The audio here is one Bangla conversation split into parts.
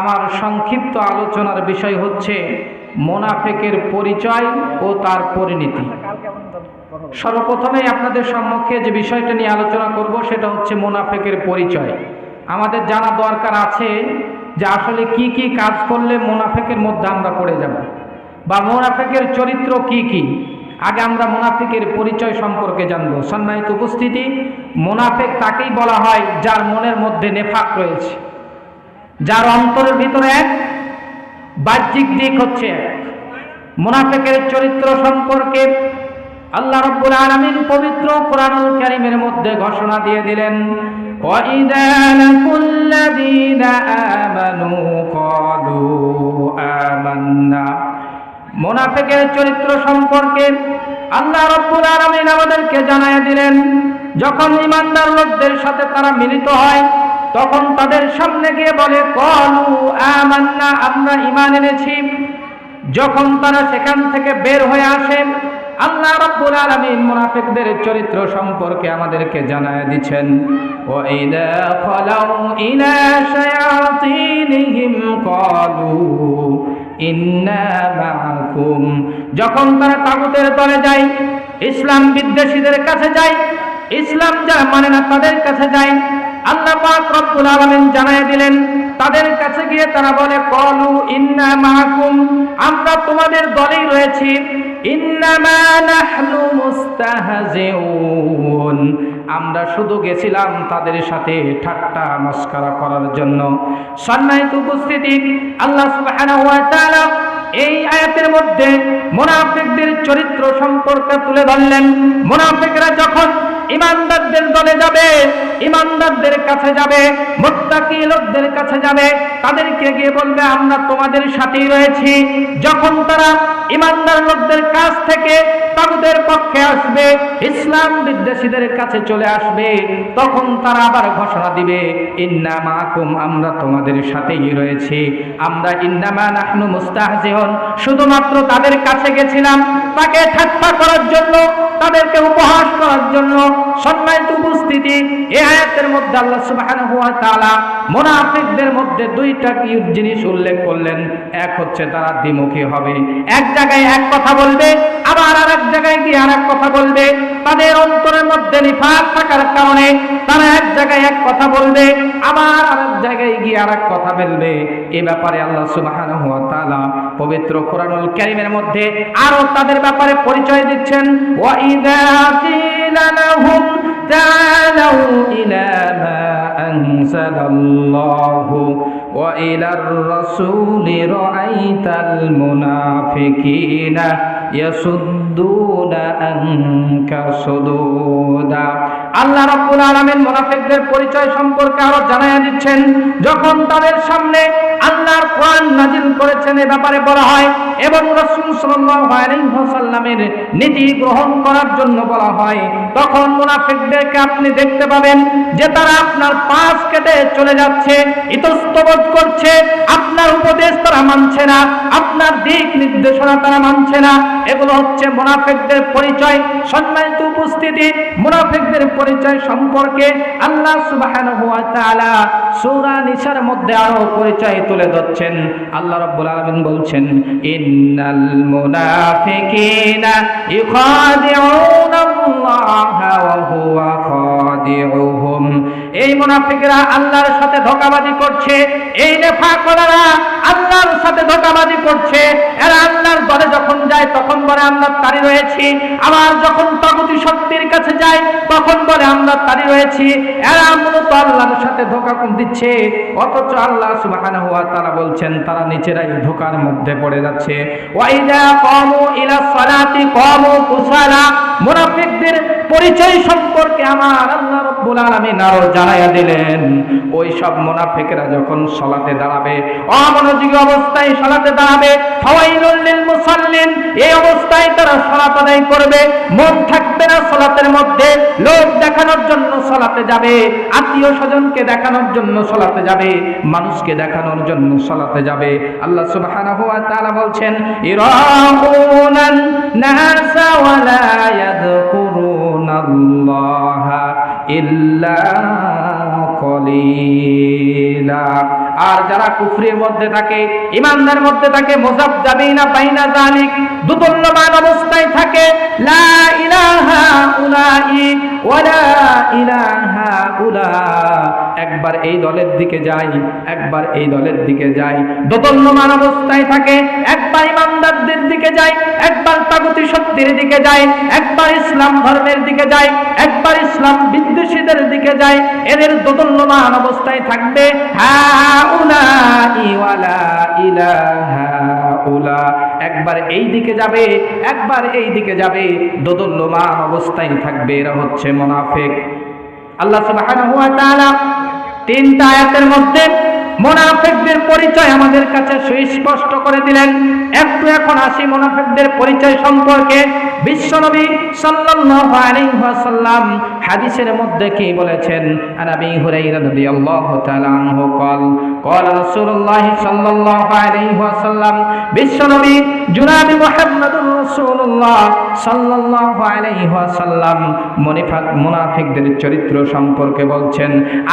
আমার সংক্ষিপ্ত আলোচনার বিষয় হচ্ছে মোনাফেকের পরিচয় ও তার পরিণতি। সর্বপ্রথমেই আপনাদের সম্মুখে যে বিষয়টা নিয়ে আলোচনা করব সেটা হচ্ছে মোনাফেকের পরিচয়। আমাদের জানা দরকার আছে যে আসলে কি কি কাজ করলে মোনাফেকের মধ্যে আমরা পড়ে যাব বা মোনাফেকের চরিত্র কি কি। আগে আমরা মোনাফেকের পরিচয় সম্পর্কে জানব। সম্মানিত উপস্থিতি, মোনাফেক তাকেই বলা হয় যার মনের মধ্যে নেফাক রয়েছে। যার অন্তরের ভিতরে এক বাহ্যিক দিক হচ্ছে এক মুনাফেকের চরিত্র সম্পর্কে আল্লাহ রব্বুল আলামিন পবিত্র কোরআনুল কারীমের মধ্যে ঘোষণা দিয়ে দিলেন وَإِذَا لَقُوا الَّذِينَ آمَنُوا قَالُوا آمَنَّا মুনাফিকের চরিত্র সম্পর্কে আল্লাহ রব্বুল আলামিন আমাদেরকে জানায় দিলেন যখন ইমানদার লোকদের সাথে তারা মিলিত হয় তখন তাদের সামনে গিয়ে বলে, কলু আমান্না, আমরা ইমান এনেছি। যখন তারা সেখান থেকে বের হয়ে আসে, আল্লাহ রাব্বুল আলামিন মুনাফিকদের চরিত্র সম্পর্কে আমাদেরকে জানায় দিচ্ছেন, ওয়া ইদা খালাউ ইলা শায়াতিনহিম ক্বালু ইন্না মাআকুম যখন তারা তাগুতের দলে যায়, ইসলাম বিদ্বেষীদের কাছে যায়, ইসলাম যারা মানে না তাদের কাছে যায় আল্লাহ পাক রব্বুল আলামিন জানায় দিলেন, তাদের কাছে গিয়ে তারা বলে, কলু ইন্না মাহকুম আমরা তোমাদের দলেই রয়েছি। ইন্নামা নাহনু মুস্তাহজিউন। আমরা শুধু গেছিলাম তাদের সাথে ঠাট্টা মস্করা করার জন্য। সম্মানিত উপস্থিতি, আল্লাহ সুবহানাহু ওয়া তাআলা এই আয়াতের মধ্যে মুনাফিকদের চরিত্র সম্পর্কে তুলে ধরলেন। মুনাফিকরা যখন ইমানদারদের দলে যাবে, ইমানদারদের কাছে যাবে মোত্তাকি লোকদের কাছে যাবে। তাদেরকে গিয়ে বলবে, আমরা তোমাদের সাথেই রয়েছি। যখন তারা ইমানদার লোকদের কাছ থেকে তাগুদের পক্ষে আসবে, ইসলাম বিদ্বেষীদের কাছে চলে আসবে, তখন তারা আবার ঘোষণা দিবে, ইন্না মাকুম, আমরা তোমাদের সাথেই রয়েছি। আমরা ইন্নামা নাহনু মুস্তাহজিউন, শুধুমাত্র তাদের কাছে গেছিলাম, তাকে ঠাট্টা করার জন্য তাদেরকে উপহাস করার জন্য সম্মানিত উপস্থিতি এই আয়াতের মধ্যে আল্লাহ সুবহানাহু ওয়া তাআলা মুনাফিকদের মধ্যে দুইটা কি জিনিস উল্লেখ করলেন। এক হচ্ছে তারা দ্বিমুখী হবে। এক জায়গায় এক কথা বলবে, আবার আর এক জায়গায় গিয়ে আর এক কথা বলবে। তাদের অন্তরের মধ্যে নিফাক থাকার কারণে তারা এক জায়গায় এক কথা বলবে, আবার আর এক জায়গায় গিয়ে আর এক কথা বলবে। এ ব্যাপারে আল্লাহ সুবহানাহু ওয়া তাআলা পবিত্র কোরআনুল কারীমের মধ্যে আরও তাদের ব্যাপারে পরিচয় দিচ্ছেন। ওয়া ইযা কিলা লাহুম তাআলাউ ইলা মা আনজালাল্লাহু ওয়া ইলার রাসূলি রাআইতাল মুনাফিকিনা ইয়াসুদ্দুনা আনকা সুদুদা আল্লাহ রাব্বুল আলামিন মুনাফিকদের পরিচয় সম্পর্কে আরও জানায়া দিচ্ছেন, যখন তাদের সামনে আল্লাহর কোরআন নাজিল করেছেন এ ব্যাপারে বলা হয় এবং রাসূল সাল্লাল্লাহু আলাইহি ওয়াসাল্লামের নীতি গ্রহণ করার জন্য বলা হয়, তখন মুনাফিকদেরকে আপনি দেখতে পাবেন যে তারা আপনার পাশ কেটে চলে যাচ্ছে ইতস্তবোধ করছে, আপনার উপদেশ তারা মানছে না, আপনার দিক নির্দেশনা তারা মানছে না। এগুলো হচ্ছে মুনাফেকদের পরিচয়, সম্মানিত উপস্থিতি। মুনাফিকদের পরিচয় সম্পর্কে আল্লাহ তাআলা সূরা নিসার মধ্যে আরও পরিচয় তুলে ধরছেন। আল্লাহ রাব্বুল আলামিন বলছেন, ইন্নাল মুনাফিকিনা আল্লাহ ওয়া হুয়া খাদিউহুম। এই মুনাফিকরা আল্লাহর সাথে ধোঁকাবাজি করছে, এই নেফাকরা আল্লাহর সাথে ধোঁকাবাজি করছে। এরা আল্লাহর দলে যখন যায়, তখন বলে, আমরা তারি রয়েছি। আবার যখন তগতি শক্তির কাছে যায়, তখন বলে, আমরা তারি রয়েছি। এরা মূলত আল্লাহর সাথে ধোঁকা কম দিচ্ছে। অথচ আল্লাহ সুবহানাহু ওয়া তাআলা বলছেন, তারা নিচেরাই ধোকার মধ্যে পড়ে যাচ্ছে। ওয়াইদা কামু ইলা সালাতি কামু কুসালা। মুনাফিকদের পরিচয় সম্পর্কে আমার আল্লাহ রাব্বুল আলামিন আরও জানাইয়া দিলেন। ওই সব মুনাফিকরা যখন সালাতে দাঁড়াবে, অমনোযোগী অবস্থায় সালাতে দাঁড়াবে, ফাওয়াইলুল লিল মুসাল্লিন, এই অবস্থায় তারা সালাত আদায় করবে। মন থাকবে না সালাতের মধ্যে। লোক দেখানোর জন্য সালাতে যাবে আত্মীয় স্বজনকে দেখানোর জন্য সালাতে যাবে, মানুষকে দেখানোর জন্য সালাতে যাবে। আল্লাহ সুবহানাহু ওয়া তাআলা বলছেন ইরাউনান নাসা ওয়ালা আর যারা কুফরির মধ্যে থাকে ইমানদার মধ্যে থাকে মুজাবজাবিনা বাইনা জালিক দুদুল্যমান অবস্থায় থাকে, লা উলা। একবার এই দলের দিকে যাই, একবার এই দলের দিকে যাই দোদল্যমান অবস্থায় থাকে, একবার ইমানদারদের দিকে যাই একবার তাগতি শক্তির দিকে যায়, একবার ইসলাম ধর্মের দিকে যায়, একবার ইসলাম বিদ্বেষীদের দিকে যায়, এদের দোদল্যমান অবস্থায় থাকবে একবার এই দিকে যাবে, একবার এই দিকে যাবে, দোদল্যমান অবস্থায় থাকবে, এরা হচ্ছে মোনাফেক। আল্লাহ ওয়া তিনটা আয়াতের মধ্যে মোনাফেকদের পরিচয় আমাদের কাছে সুস্পষ্ট করে দিলেন। একটু এখন আসি মোনাফেকদের পরিচয় সম্পর্কে। বিশ্বনবী সাল্লাল্লাহু আলাইহি ওয়াসাল্লাম হাদিসের মধ্যে কি বলেছেন আনাবি হুরাইরা রাদিয়াল্লাহু তাআলা আনহু قال قال رسول الله صلى الله عليه وسلم বিশ্বনবী জুনাবি মুহাম্মদুর রাসূলুল্লাহ সাল্লাল্লাহু আলাইহি ওয়াসাল্লাম মুনাফিক মুনাফিকদের চরিত্র সম্পর্কে বলছেন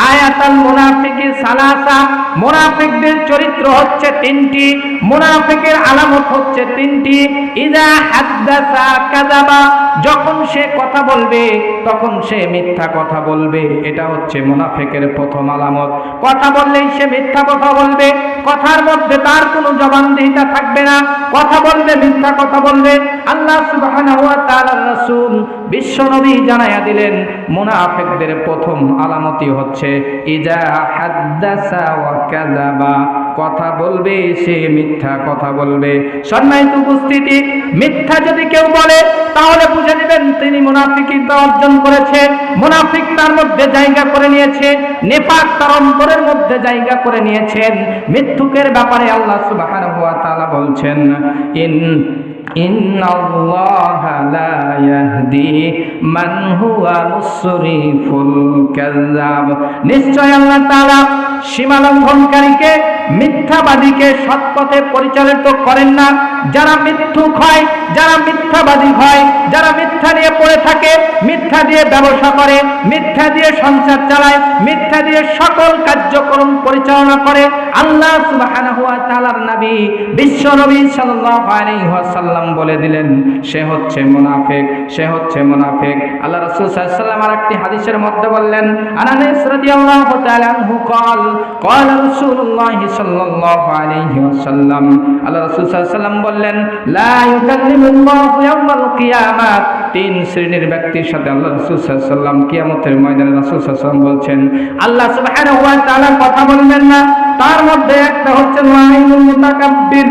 আয়াতাল মুনাফিকি সালাসা মুনাফিকদের চরিত্র হচ্ছে তিনটি মুনাফিকের আলামত হচ্ছে তিনটি ইদা হাদ্দাসা কাযাবা যখন সে কথা বলবে, তখন সে মিথ্যা কথা বলবে। এটা হচ্ছে মোনাফেকের প্রথম আলামত। কথা বললেই সে মিথ্যা কথা বলবে। কথার মধ্যে তার কোনো জবানদিহিতা থাকবে না। কথা বলবে, মিথ্যা কথা বলবে। আল্লাহ সুবহানাহু ওয়া তাআলার রাসূল বিশ্বনবী দিলেন, মুনাফিকদের প্রথম আলামতি হচ্ছে কথা বলবে, সে মিথ্যা কথা বলবে। সম্মানিত উপস্থিতি, মিথ্যা যদি কেউ বলে, তাহলে বুঝে নেবেন তিনি মুনাফিকিতা অর্জন করেছে, মুনাফিক তার মধ্যে জায়গা করে নিয়েছে, নেপাক তার অন্তরের মধ্যে জায়গা করে নিয়েছেন। মৃত্যুকের ব্যাপারে আল্লাহ তাআলা বলছেন, ইন إن الله لا يهدي ইয়াহদি মিথ্যাবাদীকে সৎপথে পরিচালিত করেন না। যারা মিথ্যুক হয়, যারা মিথ্যাবাদী হয়, যারা মিথ্যা নিয়ে পড়ে থাকে, মিথ্যা দিয়ে ব্যবসা করে, মিথ্যা দিয়ে সংসার চালায়, মিথ্যা দিয়ে সকল কার্যক্রম পরিচালনা করে, আল্লাহ বিশ্ব নবী সাল্লাম বলে দিলেন, সে হচ্ছে মুনাফিক, সে হচ্ছে মুনাফিক আল্লাহ রাসূল সাল্লাল্লাহু আলাইহি ওয়াসাল্লাম আরেকটি হাদিসের মধ্যে বললেন আনাস রাদিয়াল্লাহু তাআলা আনহু قال قال رسول الله صلى الله عليه وسلم আল্লাহ রাসূল সাল্লাল্লাহু আলাইহি ওয়াসাল্লাম বললেন লা ইউকাল্লিমুল্লাহু ইয়াওমাল কিয়ামাত তিন শ্রেণীর ব্যক্তির সাথে আল্লাহ রাসূল সাল্লাল্লাহু আলাইহি ওয়াসাল্লাম কিয়ামতের ময়দানে রাসূল সাল্লাল্লাহু আলাইহি ওয়াসাল্লাম বলছেন আল্লাহ সুবহানাহু ওয়া তাআলা কথা বলবেন না তার মধ্যে একটা হচ্ছে লাইনুল মুতাকাব্বির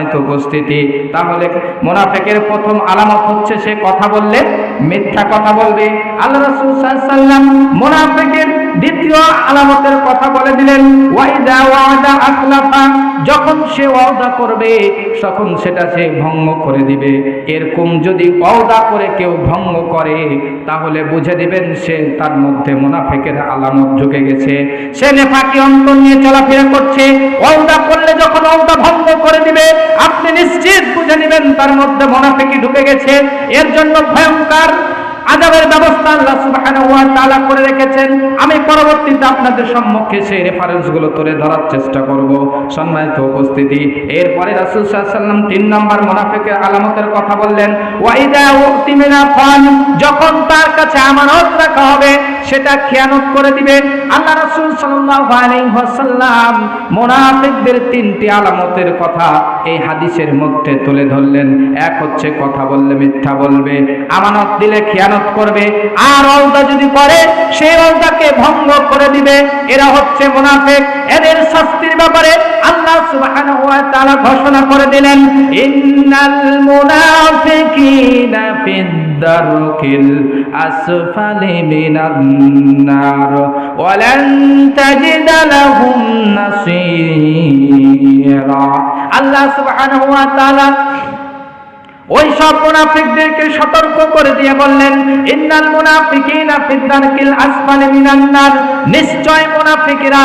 সম্মানিত উপস্থিতি। তাহলে মোনাফেকের প্রথম আলামত হচ্ছে সে কথা বললে, মিথ্যা কথা বলবে। আল্লাহ রসুল সাল্লাম মোনাফেকের দ্বিতীয় আলামতের কথা বলে দিলেন, ওয়াইদা ওয়াদা আখলাফা। যখন সে ওয়াদা করবে, তখন সেটা সে ভঙ্গ করে দিবে। এরকম যদি ওয়াদা করে কেউ ভঙ্গ করে, তাহলে বুঝে দিবেন সে তার মধ্যে মুনাফিকের আলামত ঢুকে গেছে। সে নেফাকি অন্তর নিয়ে চলাফেরা করছে। ওয়াদা করলে যখন ওয়াদা ভঙ্গ করে দিবে, আপনি নিশ্চিত বুঝে নেবেন তার মধ্যে মুনাফিকি ঢুকে গেছে। এর জন্য ভয়ঙ্কর আজাবের ব্যবস্থা আল্লাহ সুবহানাহু ওয়া তাআলা করে রেখেছেন। আমি পরবর্তীতে আপনাদের সম্মুখে সেই রেফারেন্সগুলো তুলে ধরার চেষ্টা করব। সম্মানিত উপস্থিতি, এরপরে রাসূল সাল্লাল্লাহু আলাইহি তিন নম্বর মুনাফিকের আলামতের কথা বললেন ওয়াইদা উতিমিনা ফান যখন তার কাছে আমানত রাখা হবে, সেটা খেয়ানত করে দিবে আল্লাহ রাসূল সাল্লাল্লাহু আলাইহি ওয়াসাল্লাম মুনাফিকদের তিনটি আলামতের কথা এই হাদিসের মধ্যে তুলে ধরলেন। এক হচ্ছে কথা বললে মিথ্যা বলবে, আমানত দিলে খেয়ানত করবে। আর অলদা যদি করে সেই অলদাকে ভঙ্গ করে দিবে। এরা হচ্ছে মুনাফিক। এদের শাস্তির ব্যাপারে আল্লাহ সুবহানাহু ওয়া তাআলা ঘোষণা করে দিলেন, ইন্নাল মুনাফিকিনা ফিদ আসফালি মিনান নার, ওয়ালান তাজিদা লাহুম নাসীরা। আল্লাহ সুবহানাহু ওয়া তাআলা ওই সব মুনাফিকদেরকে সতর্ক করে দিয়ে বললেন, ইন্নাল মুনাফিকিনা ফিদ্দারকিল আসফালি মিনান নার। নিশ্চয় মুনাফিকরা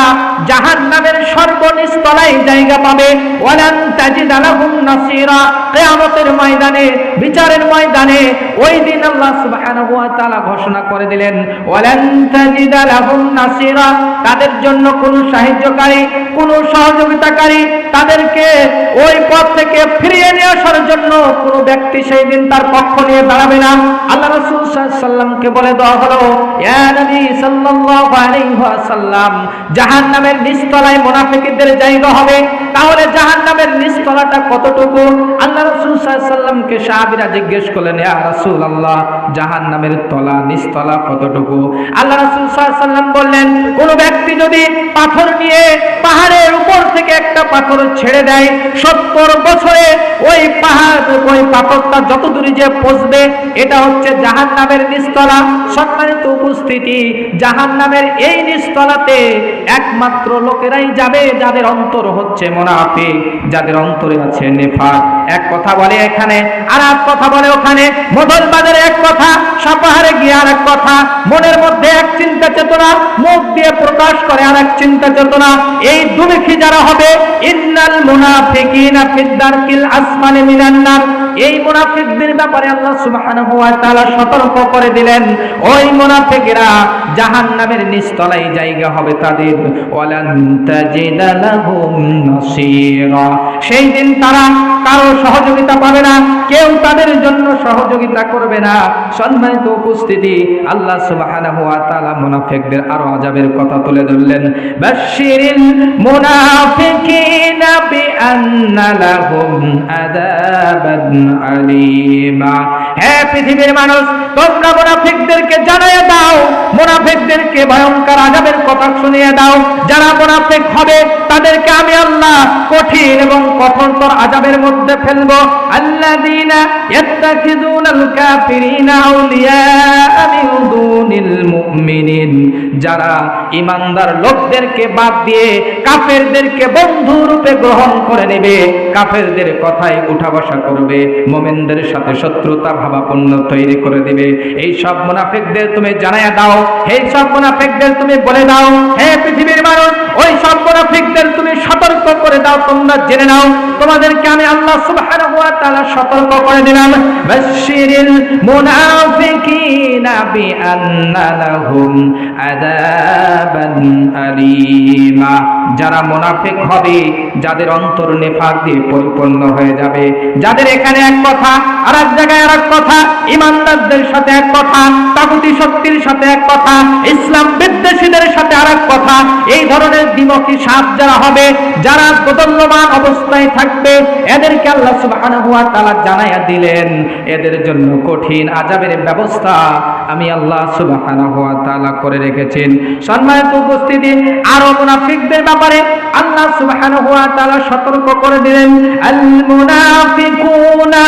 জাহান্নামের সর্বনিচ তলায় জায়গা পাবে। ওয়ালান তাজিদ লাহুম নাসীরা। কিয়ামতের ময়দানে, বিচারের ময়দানে ওই দিন আল্লাহ সুবহানাহু ওয়া তাআলা ঘোষণা করে দিলেন, ওয়ালান তাজিদ লাহুম নাসীরা। তাদের জন্য কোনো সাহায্যকারী, কোনো সহযোগিতাকারী তাদেরকে ওই পথ থেকে ফিরিয়ে নিয়ে আসার জন্য কোনো ব্যক্তি সেই দিন তার পক্ষ নিয়ে দাঁড়াবে না। আল্লাহ রাসূল সাল্লামকে বলে দেওয়া হলো ওয়াসাল্লাম, জাহান্নামের নিচতলায় মুনাফিকদের জায়গা হবে। তাহলে জাহান্নামের নিচতলাটা কতটুকু? আল্লাহ রাসূল সাল্লামকে সাহাবীরা জিজ্ঞেস করলেন, ইয়া রাসূলুল্লাহ, জাহান্নামের তলা, নিচতলা কতটুকু? আল্লাহ রাসূল সাল্লাম বললেন, কোন ব্যক্তি যদি পাথর নিয়ে পাহাড়ের উপর থেকে একটা পাথর ছেড়ে দেয়, সত্তর বছরে ওই পাহাড়, ওই পাথরটা যত দূরে যে পৌঁছবে, এটা হচ্ছে জাহান নামের নিস্তলা সম্মানিত উপস্থিতি জাহান নামের এই নিস্তলাতে একমাত্র লোকেরাই যাবে, যাদের অন্তর হচ্ছে মোনাফিক, যাদের অন্তরে আছে নেফাক। এক কথা বলে এখানে, আর এক কথা বলে ওখানে। মোদল বাজারে এক কথা, সাপাহারে গিয়ে আর এক কথা। মনের মধ্যে এক চিন্তা চেতনা, মুখ দিয়ে প্রকাশ করে আর এক চিন্তা চেতনা। এই দুমুখী যারা হবে, ইন্নাল মুনাফিকিনা ফিদ্দারকিল আসমানে মিনান নার। এই মুনাফিকদের ব্যাপারে আল্লাহ তাআলা সতর্ক করে দিলেন। ওই মুনাফিকরা জাহান্নামের নিচতলায় জায়গা হবে তাদের। সেই দিন তারা কারও সহযোগিতা পাবে না, কেউ তাদের জন্য সহযোগিতা করবে না। সম্মানিত উপস্থিতি, আল্লাহ তাআলা মুনাফিকদের আরও আযাবের কথা তুলে ধরলেন। বাশশিরিল মুনাফিকিনা আলীমা। হে পৃথিবীর মানুষ, তোমরা মুনাফিকদেরকে দাও। ভয়ঙ্কর আযাবের কথা শুনিয়ে দাও। যারা মুনাফিক হবে, তাদেরকে আমি আল্লাহ কঠিন এবং কঠোরতর আযাবের মধ্যে কাফিরিনা আউলিয়া মিন মুমিনিন। যারা ইমানদার লোকদেরকে বাদ দিয়ে কাফেরদেরকে বন্ধু রূপে গ্রহণ করে নেবে। কাফেরদের কথায় উঠা বসা করবে, মোমেনদের সাথে শত্রুতা ভাবাপন্ন তৈরি করে দিবে। এই সব মুনাফিকদের তুমি জানায় দাও এই সব মুনাফিকদের তুমি বলে দাও, হে পৃথিবীর মানুষ ওই সব মুনাফিকদের তুমি সতর্ক করে দাও, তোমরা জেনে নাও, তোমাদেরকে আমি আল্লাহ সুবহানাহু ওয়া তাআলা সতর্ক করে দিলাম। বাশশিরিল মুনাফিকিনা বিআন্না লাহুম আযাবান আলীমা। যারা মুনাফিক হবে, যাদের অন্তর নেফাক দিয়ে পরিপূর্ণ হয়ে যাবে। যাদের এখানে এক কথা আর এক জায়গায় আর এক কথা, ইমানদারদের সাথে এক কথা, তাগুতি শক্তির সাথে এক কথা, ইসলাম বিদ্বেষীদের সাথে আর এক কথা, এই ধরনের দ্বিমুখী সাপ যারা হবে, যারা দোদল্যমান অবস্থায় থাকবে, এদেরকে আল্লাহ সুবহানাহু ওয়া তাআলা জানাইয়া দিলেন, এদের জন্য কঠিন আযাবের ব্যবস্থা আমি আল্লাহ সুবহানাহু ওয়া তাআলা করে রেখেছেন। সম্মানিত উপস্থিতি, আরও মুনাফিকদের ব্যাপারে আল্লাহ সুবহানাহু ওয়া তাআলা সতর্ক করে দিলেন। আল মুনাফিকুনা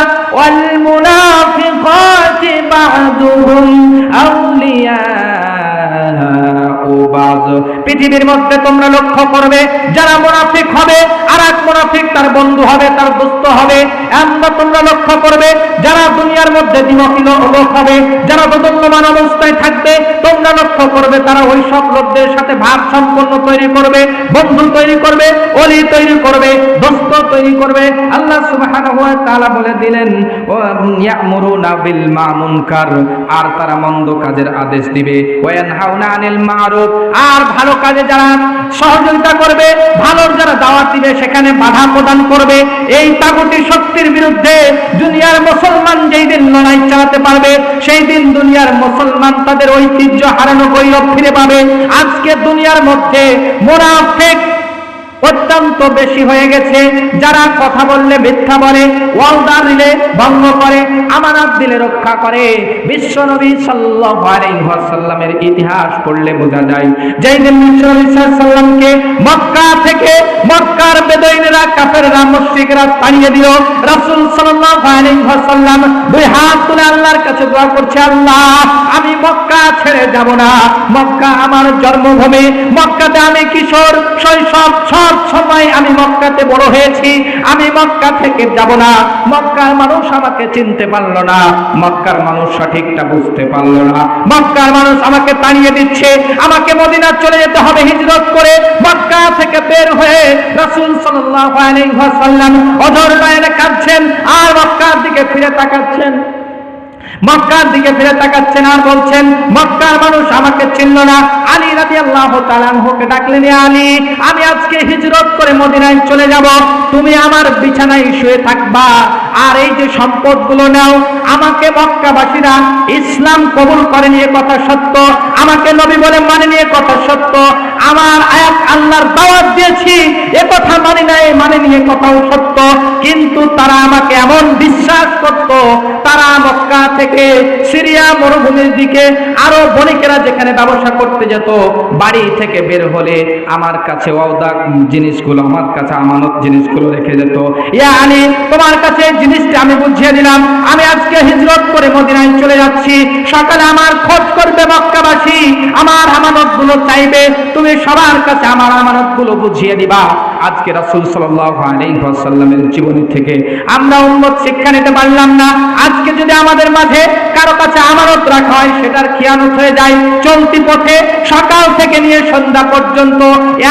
পৃথিবীর মধ্যে তোমরা লক্ষ্য করবে, যারা মুনাফিক হবে আর এক মুনাফিক তার বন্ধু হবে, তার দোস্ত হবে। এমন তোমরা লক্ষ্য করবে, যারা দুনিয়ার মধ্যে দ্বিমুখী লোক হবে, যারা বদল্যমান অবস্থায় থাকবে, তোমরা লক্ষ্য করবে, তারা ওই সব লোকদের সাথে ভাব সম্পন্ন তৈরি করবে, বন্ধু তৈরি করবে, অলি তৈরি করবে, দোস্ত তৈরি করবে। আল্লাহ সুবহানাহু ওয়া তাআলা বলে দিলেন ইয়ামুরুনা বিল মামুনকার আর তারা মন্দ কাজের আদেশ দিবে। ওয়া ইয়ানহাউনা আনিল মারুফ আর ভালো কাজে যারা সহযোগিতা করবে, ভালোর যারা দাওয়াত দিবে, সেখানে বাধা প্রদান করবে। এই তাগুতি শক্তির বিরুদ্ধে দুনিয়ার মুসলমান যেই দিন লড়াই চালাতে পারবে, সেই দিন দুনিয়ার মুসলমান তাদের ঐতিহ্য হারানো গৌরব ফিরে পাবে। আজকে দুনিয়ার মধ্যে মোনাফেক অত্যন্ত বেশি হয়ে গেছে। যারা কথা বললে মিথ্যা বলে, ওয়াদা দিলে ভঙ্গ করে, আমানত দিলে রক্ষা করে। সাল্লাল্লাহু আলাইহি ওয়াসাল্লামের ইতিহাস পড়লে বোঝা যায় যেই দিন বিশ্বনবী সাল্লাল্লামকে মক্কা থেকে মক্কার বেদুইনরা কাফেররা, মুশরিকরা তাড়িয়ে দিল, রাসূল সাল্লাল্লাহু আলাইহি ওয়াসাল্লাম দুই হাত তুলে আল্লাহর কাছে দোয়া করছে, আল্লাহ, আমি মক্কা ছেড়ে যাব না। মক্কা আমার জন্মভূমি। মক্কাতে আমি কিশোর, শৈশব সময় আমি মক্কাতে বড় হয়েছি, আমি মক্কা থেকে যাব না। মক্কার মানুষ আমাকে চিনতে পারল না, মক্কার মানুষ সঠিকটা বুঝতে পারল না। মক্কার মানুষ আমাকে তাড়িয়ে দিচ্ছে, আমাকে মদিনা চলে যেতে হবে হিজরত করে। মক্কা থেকে বের হয়ে রাসূল সাল্লাল্লাহু ওয়াসাল্লাম অধর নয়নে কাঁদছেন, আর মক্কার দিকে ফিরে তাকাচ্ছেন। মক্কার দিকে ফিরে তাকাচ্ছেন আর বলছেন, মক্কার মানুষ আমাকে চিনল না। আলী রাজি আল্লাহ তালানহুকে ডাকলেন আলী, আমি আজকে হিজরত করে মদিনায় চলে যাব। তুমি আমার বিছানায় শুয়ে থাকবা। আর এই যে সম্পদগুলো নাও, আমাকে মক্কাবাসীরা ইসলাম কবুল করেনি এ কথা সত্য, আমাকে নবী বলে মানেনি এ কথা সত্য, আমার এক আল্লাহর দাওয়াত দিয়েছি, এ কথা মানি নাই মানেনি এ কথাও সত্য। কিন্তু তারা আমাকে এমন বিশ্বাস করত, তারা মক্কা থেকে সিরিয়া মরুভূমির দিকে আরও বণিকেরা যেখানে ব্যবসা করতে যেত, বাড়ি থেকে বের হলে আমার কাছে ওয়াদা জিনিসগুলো, আমার কাছে আমানত জিনিসগুলো রেখে যেত ইয়া আলী, তোমার কাছে জিনিসটা আমি বুঝিয়ে দিলাম। আমি আজকে হিজরত করে মদিনায় চলে যাচ্ছি। সকালে আমার খোঁজ করবে মক্কাবাসী। আমার আমানতগুলো চাইবে। তুমি সবার কাছে আমার আমানতগুলো বুঝিয়ে দিবা। আজকে রাসূল আলাইহি জীবনী থেকে আমরা উন্নত শিক্ষা নিতে পারলাম না। আজকে যদি আমাদের মাঝে কারও কাছে আমানত রাখা হয়, সেটার খেয়ানত হয়ে যায়। চলতি পথে সকাল থেকে নিয়ে সন্ধ্যা পর্যন্ত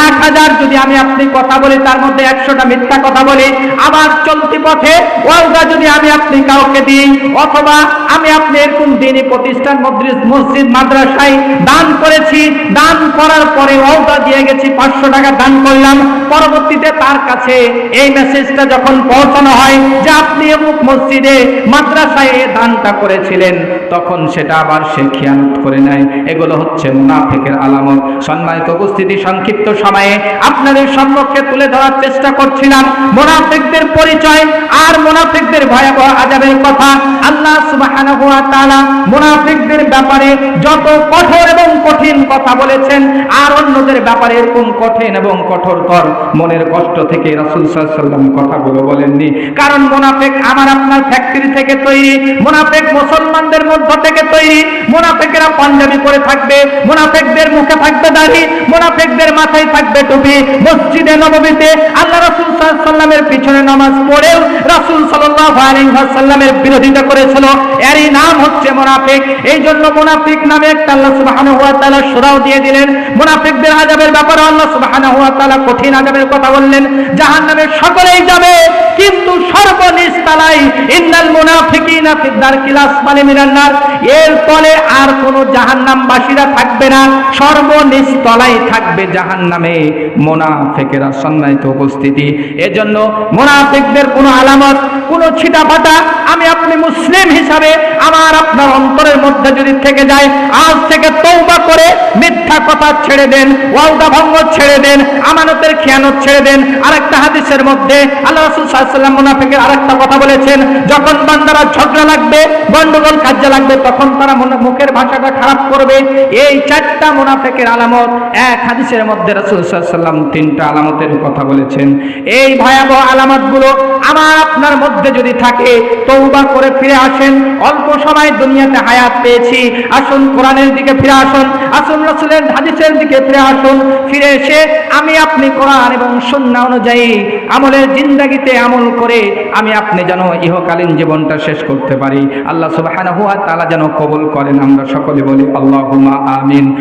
এক হাজার যদি আমি আপনি কথা বলি, তার মধ্যে একশোটা মিথ্যা কথা বলি। আবার চলতি পথে ওয়ালদা যদি আমি আপনি কাউকে দিই, অথবা আমি আপনি এরকম দিনই প্রতিষ্ঠান মসজিদ, মাদ্রাসায় দান করেছি, দান করার পরে ওয়ালদা দিয়ে গেছি, পাঁচশো টাকা দান করলাম। পরবর্তীতে তার কাছে এই মেসেজটা যখন পৌঁছানো হয় যে আপনি অমুক মসজিদে মাদ্রাসায় এই দানটা করেছিলেন, তখন সেটা আবার সে খেয়ানত করে নেয়। এগুলো হচ্ছে মুনাফিকের আলামত। সম্মানিত উপস্থিতি, সংক্ষিপ্ত সময়ে আপনাদের সম্মুখে তুলে ধরার চেষ্টা করছিলাম। মুনাফিকদের পরিচয় আর মুনাফিকদের ভয়াবহ আজাবের কথা। আল্লাহ সুবহানাহু ওয়া তাআলা মুনাফিকদের ব্যাপারে যত কঠোর এবং কঠিন কথা বলেছেন, আর অন্যদের ব্যাপারে এরকম কঠিন এবং কঠোরতর মনের কষ্ট থেকে রাসূল আলাইহি ওয়াসাল্লাম কথাগুলো বলেননি। কারণ মুনাফিক আমার আপনার ফ্যাক্টরি থেকে তৈরি, মুনাফিক মুসলমানদের মধ্য থেকে তৈরি, মুনাফিকেরা পাঞ্জাবি পরে থাকবে, মুনাফিকদের মুখে থাকবে দাড়ি, মুনাফিকদের মাথায় থাকবে টুপি। মসজিদে নববীতে আল্লাহ রাসূল ওয়াসাল্লামের পিছনে নামাজ পড়েও রাসূল ওয়াসাল্লামের বিরোধিতা করেছিল। এরই নাম হচ্ছে মোনাফেক। এই জন্য মুনাফিক নামে একটা আল্লাহ তাআলা সূরাও দিয়ে দিলেন। মুনাফিকদের আযাবের ব্যাপারে আল্লাহ তাআলা কঠিন আযাবের কথা বললেন জাহান নামে সকলেই যাবে। কিন্তু সর্বনিচ তালাই ইন্নাল মুনাফিকিনা ফিদ দারকিল আসফালি মিনান নার। এর তলে আর কোনো জাহান্নামবাসীরা থাকবে না, সর্বনিচ তলায় থাকবে উপস্থিতি। এজন্য কোনো আলামত, কোনো ছিটাফাটা আমি আপনি মুসলিম হিসাবে আমার আপনার অন্তরের মধ্যে যদি থেকে যায়, আজ থেকে তৌবা করে মিথ্যা কথা ছেড়ে দেন, ওয়াদা ভঙ্গ ছেড়ে দেন, আমানতের খেয়ানত ছেড়ে দেন। আরেকটা হাদিসের মধ্যে আল্লাহ ওয়াসাল্লাম মুনাফিকের আরেকটা কথা বলেছেন, যখন বান্দারা ঝগড়া লাগবে, গন্ডগোল কাজে লাগবে, তখন তারা মুখের ভাষাটা খারাপ করবে। এই চারটা মুনাফিকের আলামত এক হাদিসের মধ্যে রাসূল ওয়াসাল্লাম তিনটা আলামতের কথা বলেছেন। এই ভয়াবহ আলামতগুলো আমার আপনার মধ্যে যদি থাকে তৌবা করে ফিরে আসেন। অল্প সময় দুনিয়াতে হায়াত পেয়েছি। আসুন কোরআনের দিকে ফিরে আসুন আসুন রাসূলের হাদিসের দিকে ফিরে আসুন। ফিরে এসে আমি আপনি কোরআন এবং সুন্নাহ অনুযায়ী আমলের জিন্দাগিতে আমল করে আমি আপনি যেন ইহকালীন জীবনটা শেষ করতে পারি? আল্লাহ সুবাহ তাআলা যেন কবুল করেন। আমরা সকলে বলি আল্লাহ আমিন।